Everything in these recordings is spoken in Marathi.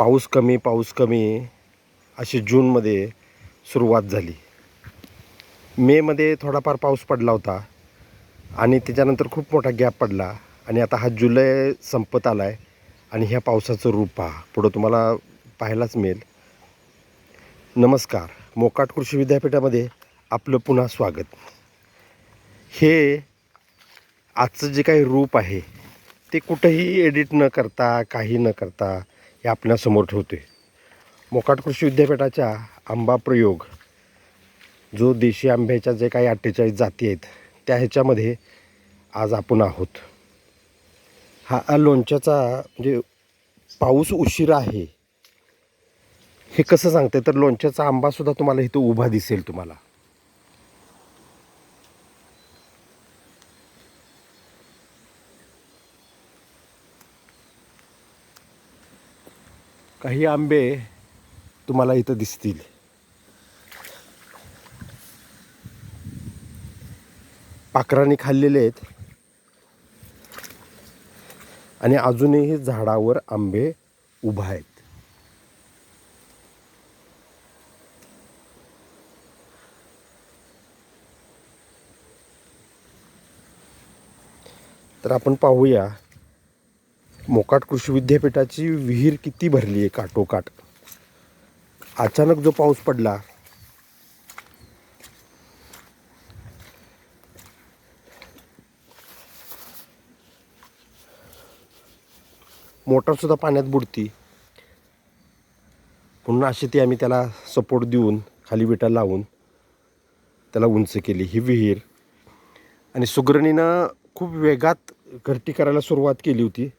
पाऊस कमी पाऊस कमी अशी जूनमध्ये सुरुवात झाली. मेमध्ये थोडाफार पाऊस पडला होता आणि त्याच्यानंतर खूप मोठा गॅप पडला आणि आता हा जुलै संपत आला आहे आणि ह्या पावसाचं रूप पहा. पुढं तुम्हाला पाहायलाच मिळेल. नमस्कार. मोकाट कृषी विद्यापीठामध्ये आपलं पुन्हा स्वागत. हे आजचं जे काही रूप आहे ते कुठंही एडिट न करता काही न करता हे आपल्यासमोर ठेवते. मोकाट कृषी विद्यापीठाच्या आंबा प्रयोग जो देशी आंब्याच्या जे काही अठ्ठेचाळीस जाती आहेत त्या ह्याच्यामध्ये आज आपण आहोत. हा लोणच्याचा म्हणजे पाऊस उशिरा आहे. हे कसं सांगते? तर लोणच्याचा आंबासुद्धा तुम्हाला इथं उभा दिसेल तुम्हाला. काही आंबे तुम्हाला इथं दिसतील. पाखरांनी खाल्लेले आहेत. आणि अजूनही झाडावर आंबे उभा आहेत. तर आपण पाहूया मोकाट कृषी विद्यापीठाची विहीर किती भरली आहे काठोकाठ अचानक जो पाऊस पडला मोटरसुद्धा पाण्यात बुडती. पुन्हा अशी ती आम्ही त्याला सपोर्ट देऊन खाली विटा लावून त्याला उंच केली ही विहीर. आणि सुगरणीनं खूप वेगात घरटी करायला सुरुवात केली होती.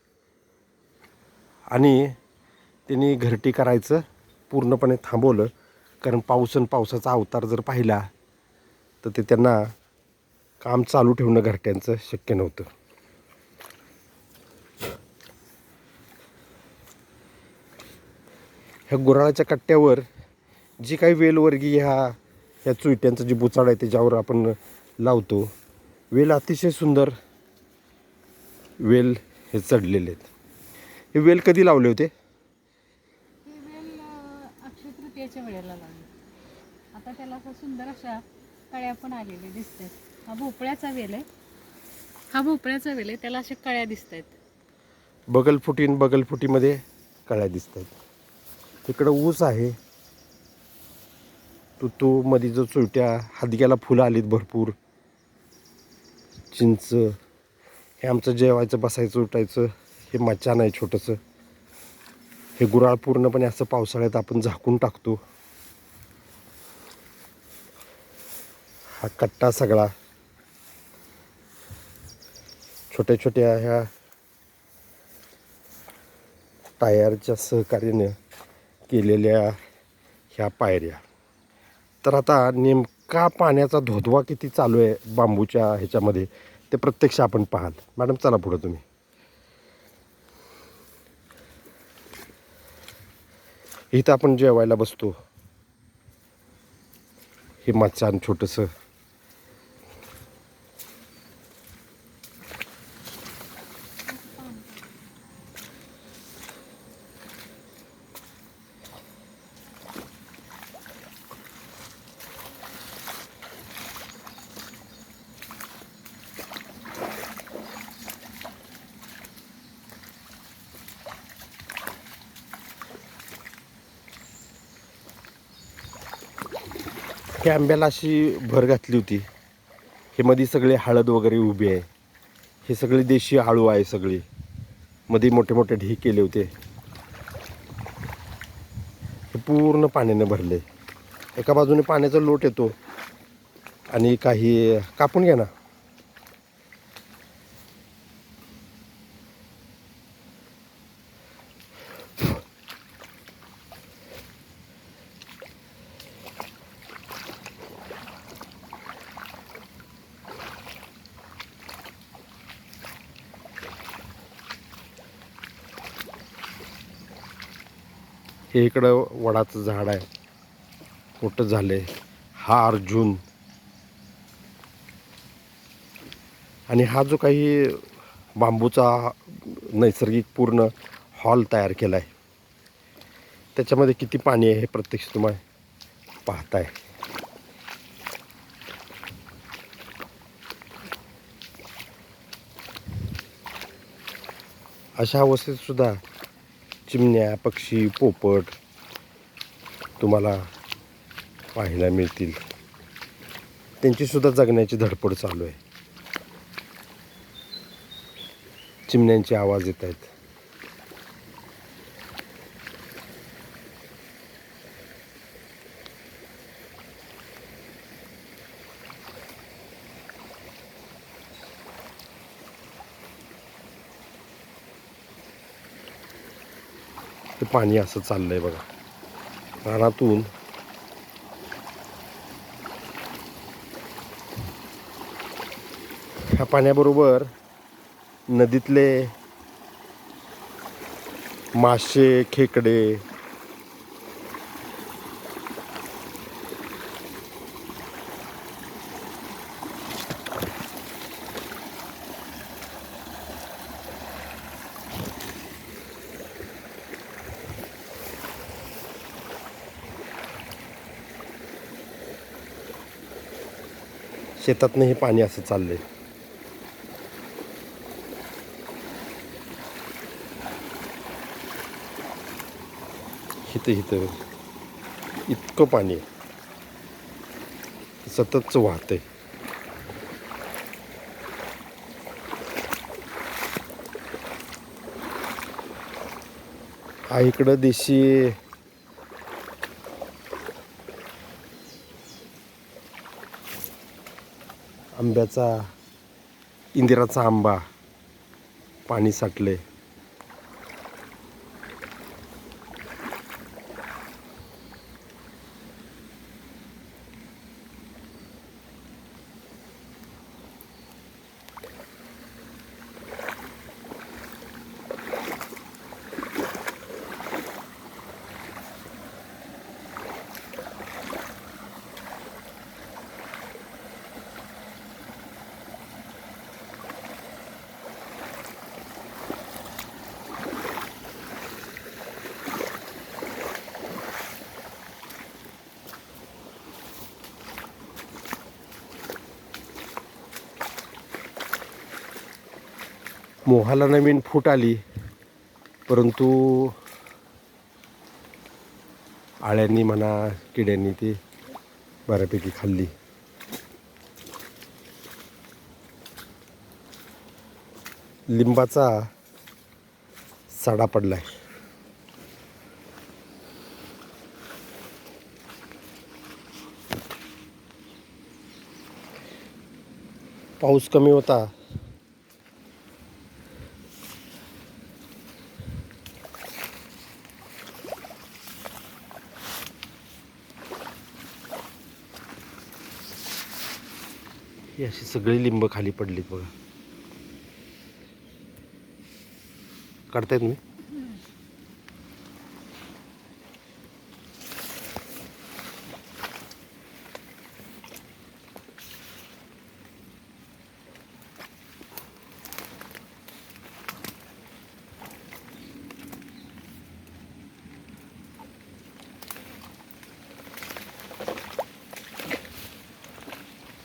आणि त्यांनी घरटी करायचं पूर्णपणे थांबवलं. कारण पाऊस आणि पावसाचा अवतार जर पाहिला तर ते त्यांना काम चालू ठेवणं घरट्यांचं शक्य नव्हतं. ह्या गुराळाच्या कट्ट्यावर जी काही वेलवर्गी ह्या ह्या चुईट्यांचं जे बुचाड आहे त्याच्यावर आपण लावतो. वेल अतिशय सुंदर वेल हे चढलेले आहेत. हे वेल कधी लावले होते? हे वेल अ, अक्षय तृतीयेच्या वेळेला लावले. आता त्याला असं सुंदर अशा कळ्या पण आलेल्या दिसत आहेत हा भोपळ्याचा वेल आहे. हा भोपळ्याचा वेल आहे. त्याला अशा कळ्या दिसत आहेत बगलफुटी आणि बगलफुटीमध्ये कळ्या दिसत आहेत इकडं ऊस आहे. तो तो मध्ये जो चुलट्या हादग्याला फुलं आलीत भरपूर. चिंच. हे आमचं जेवायचं बसायचं उठायचं. हे मचान आहे छोटंसं. हे गुराळ पूर्णपणे असं पावसाळ्यात आपण झाकून टाकतो. हा कट्टा सगळा. छोट्या छोट्या ह्या टायरच्या सहकार्याने केलेल्या ह्या पायऱ्या. तर आता नेमका पाण्याचा धोधवा किती चालू आहे बांबूच्या ह्याच्यामध्ये ते प्रत्यक्ष आपण पाहाल. मॅडम चला पुढं तुम्ही. इथं आपण जेवायला बसतो. हे मचान छोटंसं. आंब्याला अशी भर घातली होती. हे मध्ये सगळे हळद वगैरे उभी आहे. हे सगळे देशी आळू आहे सगळी. मध्ये मोठे मोठे ढीक केले होते. हे पूर्ण पाण्याने भरले. एका बाजूने पाण्याचा लोट येतो आणि काही कापून घ्या ना. हे इकडं वडाचं झाड आहे. मोठं झालं आहे हा अर्जुन. आणि हा जो काही बांबूचा नैसर्गिक पूर्ण हॉल तयार केला आहे त्याच्यामध्ये किती पाणी आहे हे प्रत्यक्ष तुम्हाला पाहताय. अशा अवस्थेत सुद्धा चिमण्या पक्षी पोपट तुम्हाला पाहायला मिळतील. त्यांचीसुद्धा जगण्याची धडपड चालू आहे. चिमण्यांचे आवाज येत आहेत. ते पाणी असं चाललंय बघा. रानातून. ह्या पाण्याबरोबर नदीतले मासे खेकडे शेतातनं हे पाणी असं चाललंय. इथं इथं इतकं पाणी आहे. सततच वाहतंय. हा इकडं देशी आंब्याचा इंदिराचा आंबा पाणी साठले मोहाला नवीन फूट आली. परंतु आळ्यांनी म्हणा किड्यांनी ती बऱ्यापैकी खाल्ली. लिंबाचा सडा पडलाय. पाऊस कमी होता. ही अशी सगळी लिंब खाली पडलीत बघा. काढतायत मी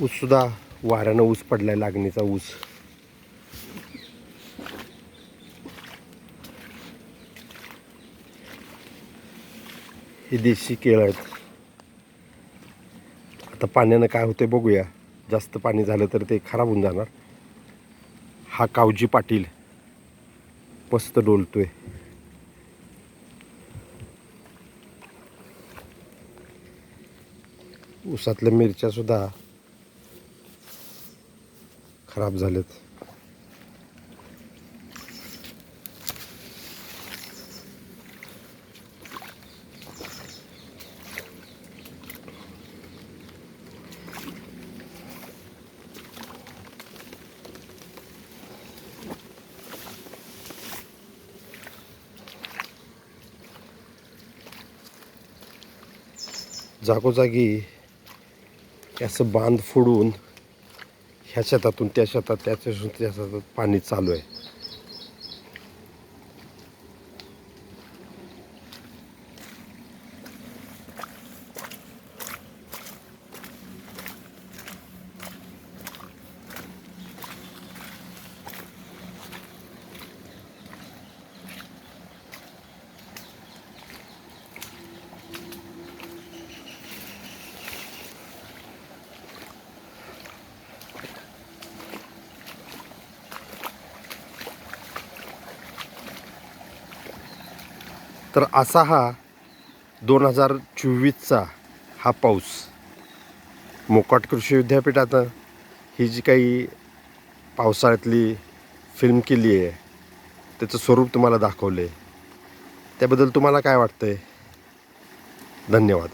ऊससुद्धा वाऱ्यानं ऊस पडलाय लागणीचा ऊस. हे देशी केळ आहेत. आता पाण्यानं काय होते बघूया. जास्त पाणी झालं तर ते खराब होऊन जाणार. हा कावजी पाटील मस्त डोलतोय. ऊसातल्या मिरच्या सुद्धा खराब झालेत. जागोजागी याचं बांध फोडून ह्या शेतातून त्या शेतात त्या शेतातून त्या शेतात पाणी चालू आहे तर असा हा दोन हजार चोवीसचा हा पाऊस. मोकाट कृषी विद्यापीठात ही जी काही पावसाळ्यातली फिल्म केली आहे त्याचं स्वरूप तुम्हाला दाखवलं आहे त्याबद्दल तुम्हाला काय वाटतं आहे धन्यवाद.